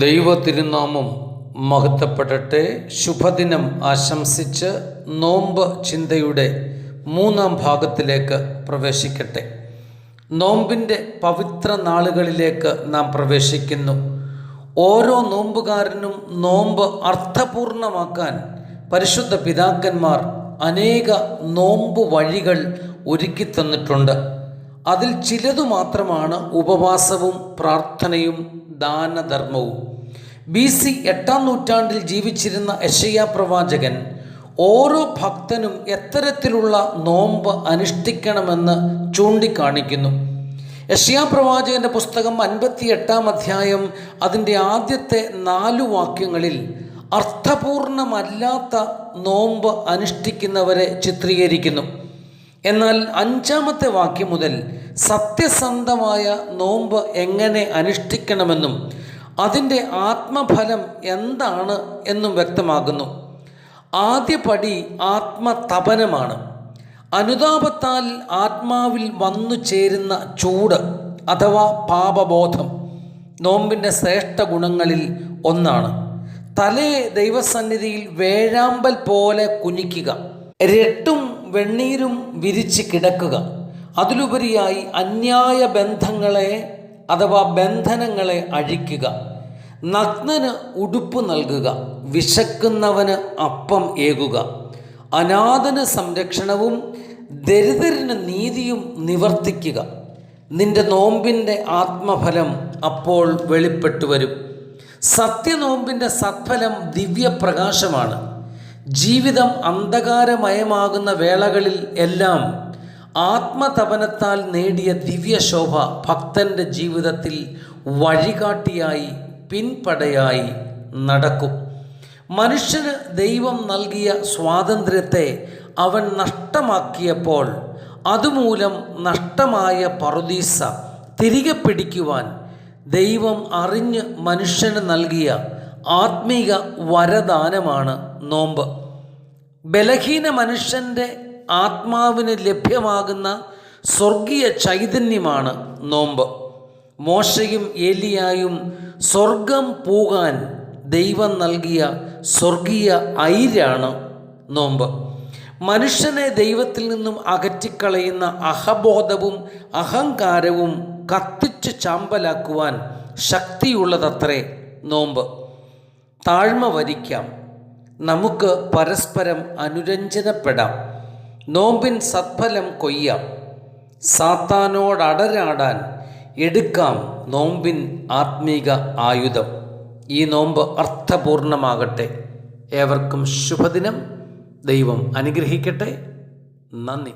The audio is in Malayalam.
ദൈവ തിരുനാമം മഹത്വപ്പെടട്ടെ. ശുഭദിനം ആശംസിച്ച് നോമ്പ് ചിന്തയുടെ മൂന്നാം ഭാഗത്തിലേക്ക് പ്രവേശിക്കട്ടെ. നോമ്പിന്റെ പവിത്ര നാളുകളിലേക്ക് നാം പ്രവേശിക്കുന്നു. ഓരോ നോമ്പുകാരനും നോമ്പ് അർത്ഥപൂർണമാക്കാൻ പരിശുദ്ധ പിതാക്കന്മാർ അനേക നോമ്പ് വഴികൾ ഒരുക്കി തന്നിട്ടുണ്ട്. അതിൽ ചിലതു മാത്രമാണ് ഉപവാസവും പ്രാർത്ഥനയും ദാനധർമ്മവും. ബി സി എട്ടാം നൂറ്റാണ്ടിൽ ജീവിച്ചിരുന്ന യശയ്യ പ്രവാചകൻ ഓരോ ഭക്തനും എത്തരത്തിലുള്ള നോമ്പ് അനുഷ്ഠിക്കണമെന്ന് ചൂണ്ടിക്കാണിക്കുന്നു. യഷയാ പ്രവാചകന്റെ പുസ്തകം അൻപത്തി എട്ടാം അധ്യായം അതിന്റെ ആദ്യത്തെ നാലു വാക്യങ്ങളിൽ അർത്ഥപൂർണമല്ലാത്ത നോമ്പ് അനുഷ്ഠിക്കുന്നവരെ ചിത്രീകരിക്കുന്നു. എന്നാൽ അഞ്ചാമത്തെ വാക്യം മുതൽ സത്യസന്ധമായ നോമ്പ് എങ്ങനെ അനുഷ്ഠിക്കണമെന്നും അതിന്റെ ആത്മഫലം എന്താണ് എന്നും വ്യക്തമാകുന്നു ആദ്യ പടി ആത്മതപനമാണ്. അനുതാപത്താൽ ആത്മാവിൽ വന്നു ചേരുന്ന ചൂട് അഥവാ പാപബോധം നോമ്പിന്റെ ശ്രേഷ്ഠ ഗുണങ്ങളിൽ ഒന്നാണ്. തലയെ ദൈവസന്നിധിയിൽ വേഴാമ്പൽ പോലെ കുനിക്കുക. രട്ടും വെണ്ണീരും വിരിച്ച് കിടക്കുക. അതിലുപരിയായി അന്യായ ബന്ധങ്ങളെ അഥവാ ബന്ധനങ്ങളെ അഴിക്കുക. നഗ്നന് ഉടുപ്പ് നൽകുക. വിശക്കുന്നവന് അപ്പം ഏകുക. അനാഥന് സംരക്ഷണവും ദരിദ്രന് നീതിയും നിവർത്തിക്കുക. നിന്റെ നോമ്പിന്റെ ആത്മഫലം അപ്പോൾ വെളിപ്പെട്ടു വരും സത്യനോമ്പിന്റെ സത്ഫലം ദിവ്യപ്രകാശമാണ്. ജീവിതം അന്ധകാരമയമാകുന്ന വേളകളിൽ എല്ലാം ആത്മതപനത്താൽ നേടിയ ദിവ്യശോഭ ഭക്തന്റെ ജീവിതത്തിൽ വഴികാട്ടിയായി പിൻപടയായി നടക്കും. മനുഷ്യന് ദൈവം നൽകിയ സ്വാതന്ത്ര്യത്തെ അവൻ നഷ്ടമാക്കിയപ്പോൾ അതുമൂലം നഷ്ടമായ പറുദീസ തിരികെ പിടിക്കുവാൻ ദൈവം അറിഞ്ഞ് മനുഷ്യന് നൽകിയ ആത്മീക വരദാനമാണ് നോമ്പ്. ബലഹീന മനുഷ്യന്റെ ആത്മാവിന് ലഭ്യമാകുന്ന സ്വർഗീയ ചൈതന്യമാണ് നോമ്പ്. മോശയും ഏലിയായും സ്വർഗം പോകാൻ ദൈവം നൽകിയ സ്വർഗീയ ഐരാണ് നോമ്പ്. മനുഷ്യനെ ദൈവത്തിൽ നിന്നും അകറ്റിക്കളയുന്ന അഹബോധവും അഹങ്കാരവും കത്തിച്ച് ചാമ്പലാക്കുവാൻ ശക്തിയുള്ളതത്രേ നോമ്പ്. താഴ്മ വരിക്കാം നമുക്ക് പരസ്പരം അനുരഞ്ജനപ്പെടാം. നോമ്പിൻ സത്ഫലം കൊയ്യാം. സാത്താനോടടരാടാൻ എടുക്കാം നോമ്പിൻ ആത്മീക ആയുധം. ഈ നോമ്പ് അർത്ഥപൂർണമാകട്ടെ. ഏവർക്കും ശുഭദിനം. ദൈവം അനുഗ്രഹിക്കട്ടെ. നന്ദി.